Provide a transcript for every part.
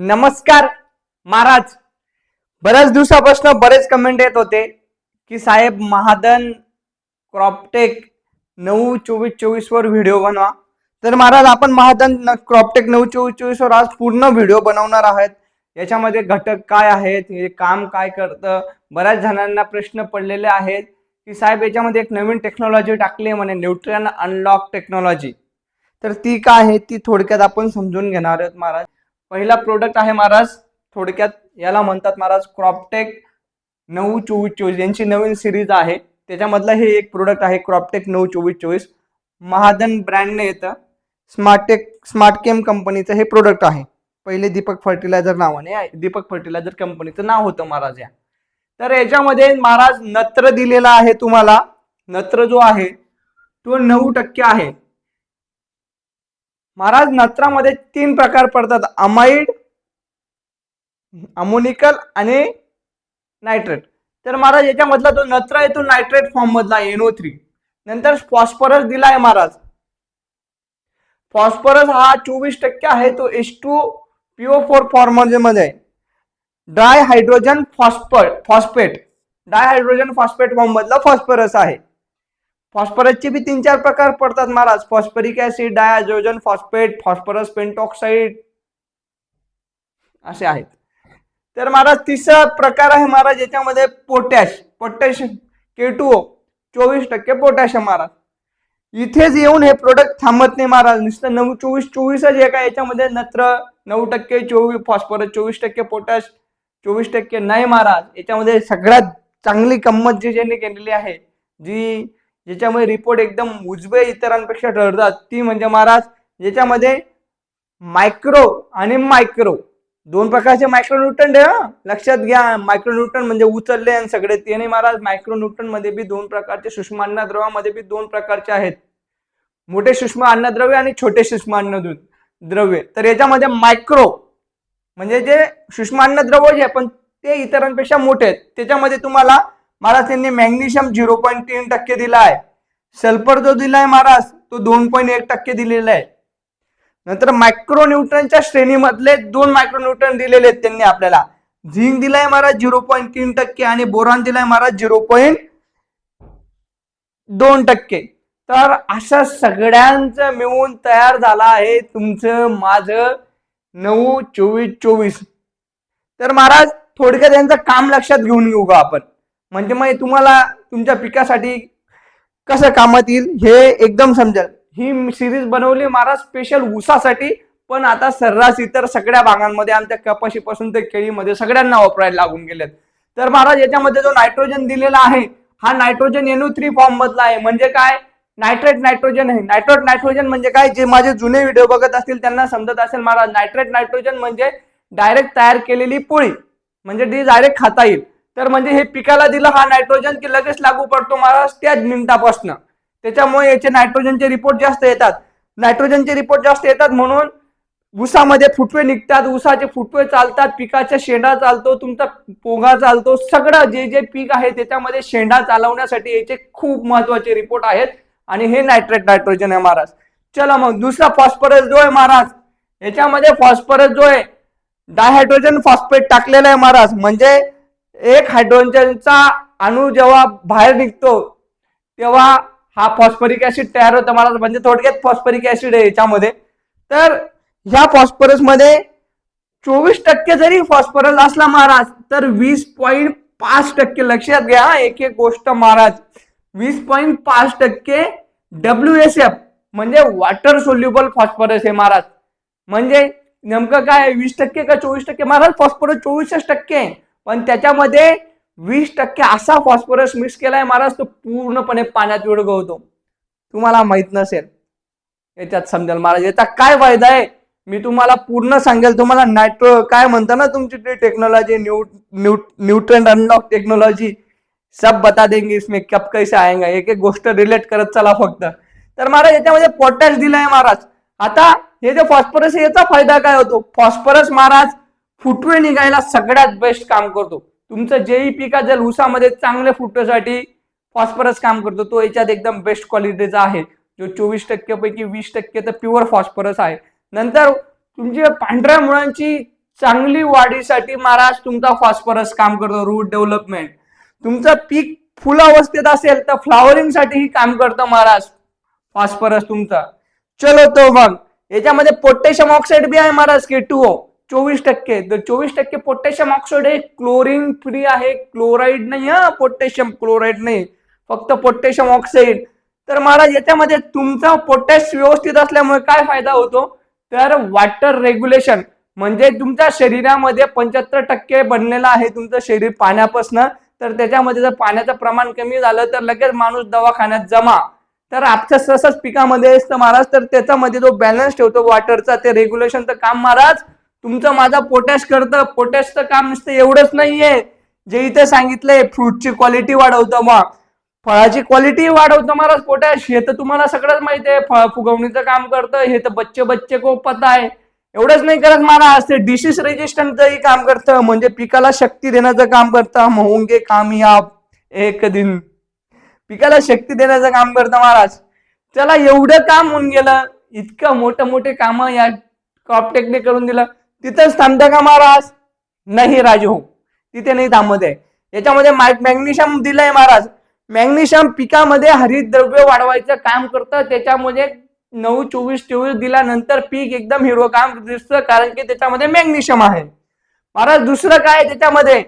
नमस्कार महाराज. बऱ्याच दिवसापासून बरेच कमेंट येत होते की साहेब महादन क्रॉपटेक नऊ चोवीस चोवीस वर व्हिडिओ बनवा. तर महाराज आपण महादन क्रॉपटेक नऊ चोवीस चोवीस वर आज पूर्ण व्हिडिओ बनवणार आहोत. याच्यामध्ये घटक काय आहेत? हे काम काय करतं? बऱ्याच जणांना प्रश्न पडलेले आहेत की साहेब याच्यामध्ये एक नवीन टेक्नॉलॉजी टाकली आहे म्हणे न्यूट्रियन अनलॉक टेक्नॉलॉजी तर ती काय आहे? ती थोडक्यात आपण समजून घेणार आहोत महाराज. पहिला प्रोडक्ट आहे महाराज थोडक्यात याला म्हणतात महाराज क्रॉपटेक नऊ चोवीस चोवीस. यांची नवीन सिरीज आहे. त्याच्यामधलं हे एक प्रोडक्ट आहे क्रॉपटेक नऊ चोवीस चोवीस. महादन ब्रँडने येतं. स्मार्टेक स्मार्टकेम कंपनीचं हे प्रोडक्ट आहे. पहिले दीपक फर्टिलायझर नावाने आहे. दीपक फर्टिलायझर कंपनीचं नाव होतं महाराज या. तर याच्यामध्ये महाराज नत्र दिलेला आहे तुम्हाला. नत्र जो आहे तो नऊ टक्के आहे. महाराज नत्रामध्ये तीन प्रकार पडतात. अमाइड अमोनिकल आणि नायट्रेट तर महाराज याच्यामधला जो नत्र आहे तो नायट्रेट फॉर्म मधला एनओ थ्री नंतर फॉस्फरस दिला आहे महाराज. फॉस्फरस हा चोवीस टक्के आहे तो एच टू पीओ फोर फॉर्ममध्ये आहे. Dry hydrogen phosphor phosphate di hydrogen phosphate form मधला फॉस्फरस आहे. फॉस्फरसचे बी तीन चार प्रकार पडतात Maharaj. Phosphoric acid dihydrogen phosphate phosphorus pentoxide असे आहेत. तर महाराज तिसरा प्रकार आहे महाराज याच्यामध्ये potash potash K two O चोवीस टक्के पोटॅश आहे महाराज. इथेच येऊन हे प्रोडक्ट थांबत नाही महाराज. नुसतं नऊ चोवीस चोवीसच हे आहे याच्यामध्ये? नत्र नऊ टक्के चोवीस फॉस्फरस चोवीस टक्के पोटॅश चोवीस टक्के नाही महाराज. याच्यामध्ये सगळ्यात चांगली किंमत जी ज्यांनी केलेली आहे जी ज्याच्यामध्ये रिपोर्ट एकदम उजवे इतरांपेक्षा ठरतात ती म्हणजे महाराज ज्याच्यामध्ये मायक्रो आणि मायक्रो दोन प्रकारचे मायक्रोन्यूटन आहे हं. लक्षात घ्या मायक्रोन्यूटन म्हणजे उचलले आणि सगळे. ते नाही महाराज मायक्रोन्यूटनमध्ये बी दोन प्रकारचे सूक्ष्म अन्नद्रव्यामध्ये बी दोन प्रकारचे आहेत. मोठे सूक्ष्म अन्नद्रव्य आणि छोटे सूक्ष्म अन्न द्रव्य. तर याच्यामध्ये मायक्रो म्हणजे जे सूक्ष्म अन्नद्रव्य जे आहे पण ते इतरांपेक्षा मोठे आहेत. त्याच्यामध्ये तुम्हाला महाराज त्यांनी मॅग्नेशियम झिरो पॉईंट तीन टक्के दिला आहे सल्फर जो दिलाय महाराज तो दोन पॉईंट एक टक्के दिलेला आहे. नंतर मायक्रोन्यूट्रनच्या श्रेणीमधले दोन मायक्रोन्यूट्रन दिलेले आहेत त्यांनी आपल्याला. झिंक दिलाय महाराज झिरो पॉईंट तीन टक्के आणि बोरॉन दिलाय महाराज झिरो पॉईंट दोन टक्के. तर अशा सगळ्यांचं मिळून तयार झाला आहे तुमचं माझं नऊ चोवीस चोवीस. तर महाराज थोडक्यात यांचं काम लक्षात घेऊन घेऊ का आपण. म्हणजे मग तुम्हाला तुमच्या पिकासाठी कसं कामात येईल हे एकदम समजेल. ही सिरीज बनवली महाराज स्पेशल ऊसासाठी पण आता सर्रास इतर सगळ्या भागांमध्ये आमच्या कपाशीपासून ते केळीमध्ये सगळ्यांना वापरायला लागून गेलेत. तर महाराज याच्यामध्ये जो नायट्रोजन दिलेला आहे हा नायट्रोजन एनू थ्री फॉर्म मधला आहे. म्हणजे काय? नायट्रेट नायट्रोजन आहे. नायट्रेट नायट्रोजन म्हणजे काय? जे माझे जुने व्हिडिओ बघत असतील त्यांना समजत असेल महाराज नायट्रेट नायट्रोजन म्हणजे डायरेक्ट तयार केलेली पोळी. म्हणजे ती डायरेक्ट खाता येईल. तर म्हणजे हे पिकाला दिलं हा नायट्रोजन की लगेच लागू पडतो महाराज त्याच मिनिटापासून. त्याच्यामुळे याचे नायट्रोजनचे रिपोर्ट जास्त येतात. नायट्रोजनचे रिपोर्ट जास्त येतात म्हणून ऊसामध्ये फुटवे निघतात ऊसाचे फुटवे चालतात पिकाच्या शेंडा चालतो तुमचा पोगा चालतो सगळं जे जे पीक आहे त्याच्यामध्ये शेंडा चालवण्यासाठी याचे खूप महत्त्वाचे रिपोर्ट आहेत आणि हे नायट्रेट नायट्रोजन आहे महाराज. चला मग दुसरा फॉस्फरस जो आहे महाराज याच्यामध्ये फॉस्फरस जो आहे डायहायड्रोजन फॉस्फेट टाकलेला आहे महाराज. म्हणजे एक हायड्रोजनचा अणू जेव्हा बाहेर निघतो तेव्हा हा फॉस्फरिक ऍसिड तयार होतं. महाराज म्हणजे थोडक्यात फॉस्फरिक ऍसिड आहे याच्यामध्ये. तर ह्या फॉस्फरसमध्ये चोवीस टक्के जरी फॉस्फरस असला महाराज तर वीस पॉईंट पाच टक्के लक्षात घ्या एक एक गोष्ट महाराज. वीस पॉईंट पाच टक्के डब्ल्यू एस एफ म्हणजे वॉटर सोल्युबल फॉस्फरस आहे महाराज. म्हणजे नेमकं काय वीस टक्के का चोवीस टक्के? महाराज फॉस्फरस चोवीसच टक्के आहे. पण त्याच्यामध्ये वीस टक्के असा फॉस्फरस मिक्स केलाय महाराज तो पूर्णपणे पाण्यात विरघळतो. तुम्हाला माहीत नसेल. याच्यात समजेल महाराज. याचा काय फायदा आहे? मी तुम्हाला पूर्ण सांगेल. तुम्हाला नायट्रो काय म्हणता ना तुमची ती technology new new nutrient unlock technology सब बता देंगे इसमें कब कैसे आएगा? एक एक गोष्ट रिलेट करत चला फक्त. तर महाराज याच्यामध्ये पोटॅश दिलाय महाराज. आता हे जे फॉस्फरस आहे याचा फायदा काय होतो? फॉस्फरस महाराज फुटवे निघायला सगळ्यात बेस्ट काम करतो. तुमचं जेही पीक जर उसामध्ये चांगले फुटवेसाठी फॉस्फरस काम करतो तो याच्यात एकदम बेस्ट क्वालिटीचा आहे. जो चोवीस टक्के पैकी वीस टक्के तर प्युअर फॉस्फरस आहे. नंतर तुमची पांढऱ्या मुळांची चांगली वाढीसाठी महाराज तुमचा फॉस्फरस काम करतो रूट डेव्हलपमेंट तुमचं पीक फुल अवस्थेत असेल तर फ्लॉवरिंगसाठी काम करतं महाराज फॉस्फरस तुमचा. चलो तो मग याच्यामध्ये पोटॅशियम ऑक्साईड बी आहे महाराज के टू ओ चोवीस टक्के. तर चोवीस टक्के पोटॅशियम ऑक्साईड हे क्लोरीन फ्री आहे. क्लोराईड नाही हा पोटॅशियम क्लोराईड नाही. फक्त पोटॅशियम ऑक्साईड. तर महाराज याच्यामध्ये तुमचा पोटॅश व्यवस्थित असल्यामुळे काय फायदा होतो? तर वॉटर रेग्युलेशन. म्हणजे तुमच्या शरीरामध्ये पंच्याहत्तर टक्के बनलेलं आहे तुमचं शरीर पाण्यापासनं. तर त्याच्यामध्ये जर पाण्याचं प्रमाण कमी झालं तर लगेच माणूस दवाखान्यात जमा. तर आपच्या सहसच पिकामध्ये असतं महाराज तर त्याच्यामध्ये जो बॅलन्स ठेवतो वॉटरचा ते रेग्युलेशनचं काम महाराज तुमचं माझा पोटॅश करतं पोटॅशचं काम नुसतं एवढंच नाहीये. जे इथे सांगितलंय फ्रूटची क्वालिटी वाढवतं मग. फळाची क्वालिटी वाढवतं महाराज पोटॅश. हे तर तुम्हाला सगळंच माहिती आहे. फळ फुगवणीचं काम करतं. हे तर बच्चे बच्चे को पता आहे. एवढंच नाही करत महाराज. ते डिसीज रेजिस्टंटचंही काम करतं. म्हणजे पिकाला शक्ती देण्याचं काम करतं. हम होंगे कामयाब एक दिन. पिकाला शक्ती देण्याचं काम करतं महाराज. चला एवढं काम होऊन गेलं. इतकं मोठं मोठे काम या क्रॉपटेकने करून दिलं. तिथंच थांबतं का महाराज? नाही राजू हो. तिथे नाही थांबत आहे. याच्यामध्ये मॅग्नेशियम दिलंय महाराज. मॅग्नेशियम पिकामध्ये हरितद्रव्य वाढवायचं काम करतं. त्याच्यामध्ये नऊ चोवीस चोवीस दिल्यानंतर पीक एकदम हिरवं काम दिसतं कारण की त्याच्यामध्ये मॅग्नेशियम आहे. महाराज दुसरं काय त्याच्यामध्ये?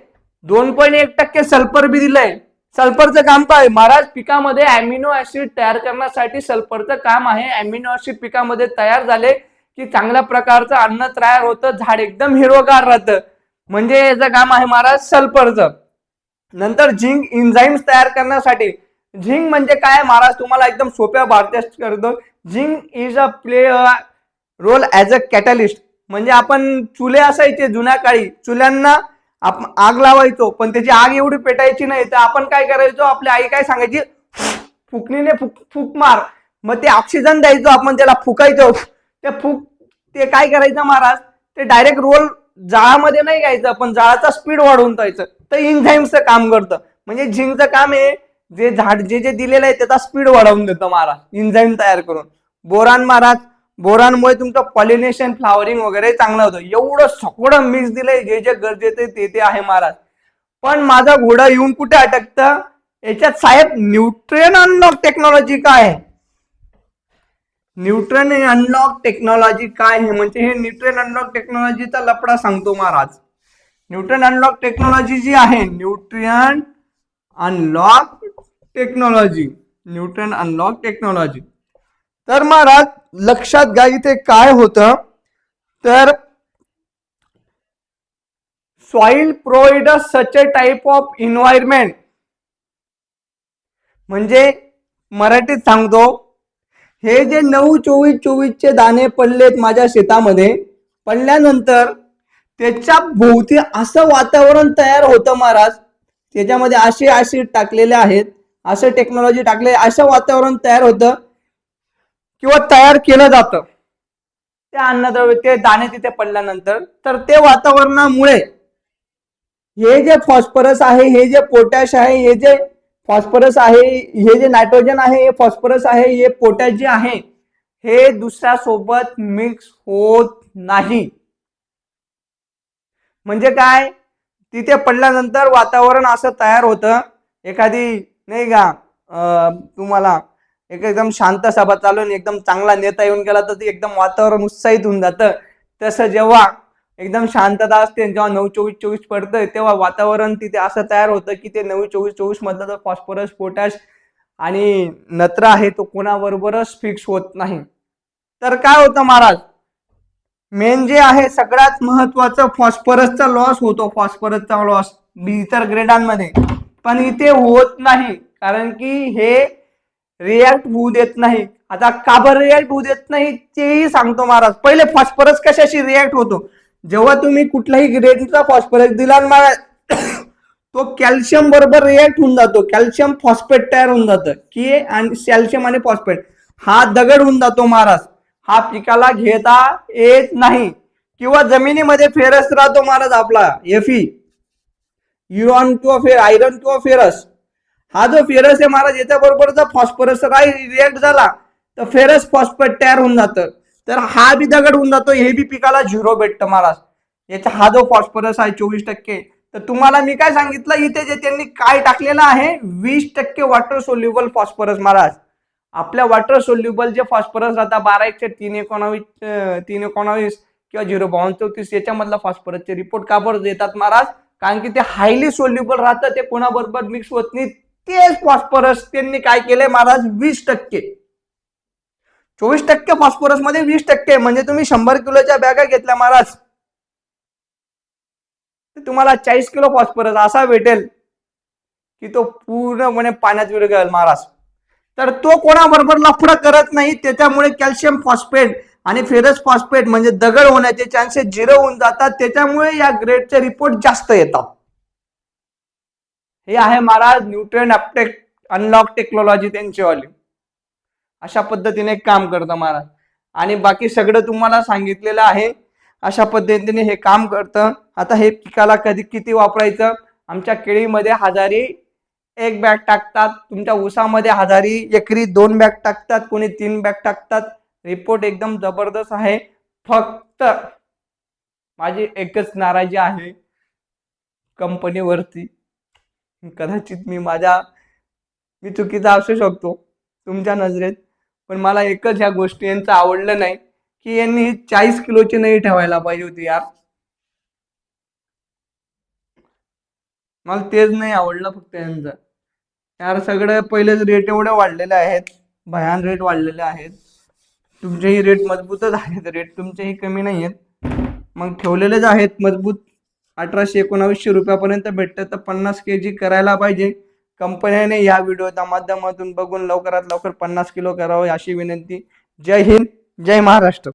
दोन पॉईंट एक टक्के सल्फर बी दिलंय. सल्फरचं काम काय? महाराज पिकामध्ये अॅमिनो ऍसिड तयार करण्यासाठी सल्फरचं काम आहे. अॅमिनो ऍसिड पिकामध्ये तयार झाले. की चांगल्या प्रकारचं अन्न तयार होतं झाड एकदम हिरवगार राहतं. म्हणजे याचं काम आहे महाराज सल्फरचं. नंतर झिंक इन्झाईम्स तयार करण्यासाठी. झिंक म्हणजे काय? महाराज तुम्हाला एकदम सोप्या भारतीय करतो. Zinc is a play role as a catalyst म्हणजे आपण चुले असायचे जुन्या काळी. चुल्यांना आपण आग लावायचो पण त्याची आग एवढी पेटायची नाही. तर आपण काय करायचो? आपली आई काय सांगायची? फुकणीने फुक फुक मार. मग ते ऑक्सिजन द्यायचो आपण त्याला फुकायचो. ते फुक ते काय करायचं महाराज? ते डायरेक्ट रोल जाळामध्ये नाही घ्यायचं पण जाळाचा स्पीड वाढवून जायचं तर इन्झाईमचं काम करतं. म्हणजे झिंकचं काम आहे जे झाड जे जे दिलेलं आहे त्याचा स्पीड वाढवून देतं महाराज. इन्झाईम तयार करून. बोरान महाराज बोरांमुळे तुमचं पॉलिनेशन फ्लावरिंग वगैरे चांगलं होतं. एवढं सगळं मिक्स दिलंय जे जे गरजेचं आहे ते ते आहे महाराज. पण माझा घोडा येऊन कुठे अटकतं? याच्यात साहेब न्यूट्रियन अनलॉक टेक्नॉलॉजी काय आहे? न्यूट्रन अनलॉक टेक्नॉलॉजी काय आहे? म्हणजे हे न्यूट्रन अनलॉक टेक्नॉलॉजीचा लपडा सांगतो महाराज. न्यूट्रन अनलॉक टेक्नॉलॉजी जी आहे nutrient unlock technology nutrient unlock technology तर महाराज लक्षात घ्या इथे काय होतं. तर soil provide such a type of environment म्हणजे मराठीत सांगतो हे जे नऊ चोवीस चोवीसचे दाणे पडलेत माझ्या शेतामध्ये पडल्यानंतर त्याच्या भोवती असं वातावरण तयार होतं महाराज. त्याच्यामध्ये असे असे टाकलेले आहेत असं टेक्नॉलॉजी टाकले असं वातावरण तयार होतं किंवा तयार केलं जातं. ते अन्नद्रव्य ते दाणे तिथे पडल्यानंतर तर ते वातावरणामुळे हे जे फॉस्फरस आहे हे जे पोटॅश आहे हे जे फॉस्फरस आहे हे जे नायट्रोजन आहे हे फॉस्फरस आहे हे पोटॅश जे आहे हे दुसऱ्या सोबत मिक्स होत नाही. म्हणजे काय? तिथे पडल्यानंतर वातावरण असं तयार होतं. एखादी नाही का तुम्हाला एक एकदम शांत सभा चालून एकदम चांगला नेता येऊन गेला तर ते एकदम वातावरण उत्साहित होऊन जातं. तसं जेव्हा एकदम शांतता असते. जेव्हा नऊ चोवीस चोवीस पडतंय तेव्हा वातावरण तिथे असं तयार होतं की ते नऊ चोवीस चोवीस मधला जो फॉस्फरस पोटॅश आणि नत्र आहे तो कोणाबरोबरच फिक्स होत नाही. तर काय होतं महाराज? मेन जे आहे सगळ्यात महत्वाचं फॉस्फरसचा लॉस होतो फॉस्फरसचा लॉस इतर ग्रेडांमध्ये. पण इथे होत नाही कारण की हे रिॲक्ट होऊ देत नाही. आता का बरं रिॲक्ट होऊ देत नाही तेही सांगतो महाराज. पहिले फॉस्फरस कशाशी रिॲक्ट होतो? जेव्हा तुम्ही कुठल्याही ग्रेडचा फॉस्फरस दिला तो कॅल्शियम बरोबर रिॲक्ट होऊन जातो. कॅल्शियम फॉस्फेट तयार होऊन जातं. की आणि कॅल्शियम आणि फॉस्फेट हा दगड होऊन जातो महाराज. हा पिकाला घेता येत नाही. किंवा जमिनीमध्ये फेरस राहतो महाराज आपला. एफी युरॉन किंवा फेर आयरन किंवा फेरस हा जो फेरस आहे महाराज याच्याबरोबर जर फॉस्फरस काय रिॲक्ट झाला तर फेरस फॉस्फेट तयार होऊन जातं. तर हा बी दगड होऊन जातो हे बी पिकाला झिरो भेटतं महाराज याचा हा जो फॉस्फरस आहे चोवीस टक्के तर तुम्हाला मी काय सांगितलं इथे जे त्यांनी काय टाकलेलं आहे वीस टक्के वॉटर सोल्युबल फॉस्फरस महाराज आपल्या वॉटर सोल्युबल जे फॉस्फरस राहतात बारा एकशे तीन एकोणावीस तीन एकोणावीस किंवा झिरो बावन्न चौतीस याच्यामधला फॉस्फरसचे रिपोर्ट का बरं देतात महाराज कारण की ते हायली सोल्युबल राहतं ते कोणाबरोबर मिक्स होत नाही तेच फॉस्फरस त्यांनी काय केलंय महाराज वीस टक्के. चोवीस टक्के फॉस्फरसमध्ये वीस टक्के म्हणजे तुम्ही शंभर किलोच्या बॅगा घेतल्या महाराज. तुम्हाला चाळीस किलो फॉस्फरस असा भेटेल की तो पूर्णपणे पाण्यात विरघळेल महाराज. तर तो कोणाबरोबर लफडा करत नाही त्याच्यामुळे कॅल्शियम फॉस्फेट आणि फेरस फॉस्फेट म्हणजे दगड होण्याचे चान्सेस झिरो होऊन जातात त्याच्यामुळे या ग्रेडचे रिपोर्ट जास्त येतात. हे आहे महाराज न्यूट्रिएंट अपटेक अनलॉक टेक्नॉलॉजी त्यांचीवाली अशा पद्धतीने काम करतं महाराज. आणि बाकी सगळं तुम्हाला सांगितलेलं आहे. अशा पद्धतीने हे काम करतं. आता हे पिकाला कधी किती वापरायचं? आमच्या केळीमध्ये हजारी एक बॅग टाकतात. तुमच्या ऊसामध्ये हजारी एकरी दोन बॅग टाकतात. कोणी तीन बॅग टाकतात. रिपोर्ट एकदम जबरदस्त आहे. फक्त माझी एकच नाराजी आहे. कंपनीवरती. कदाचित मी माझ्या मी चुकीचा असू शकतो. तुमच्या नजरेत. पण मला एकच ह्या गोष्टी यांचं आवडलं नाही की यांनी चाळीस किलोची नाही ठेवायला पाहिजे होती यार. मला तेच नाही आवडलं फक्त यांचं. यार सगळं पहिलेच रेट एवढे वाढलेले आहेत भयान रेट वाढलेले आहेत. तुमचेही रेट मजबूतच आहेत रेट तुमचेही कमी नाही आहेत मग ठेवलेलेच आहेत मजबूत. अठराशे एकोणावीसशे रुपयापर्यंत भेटतं तर पन्नास के जी करायला पाहिजे. कंपन्याने या व्हिडिओच्या माध्यमातून बघून लवकरात लवकर पन्नास किलो करावं अशी विनंती. जय हिंद जय महाराष्ट्र.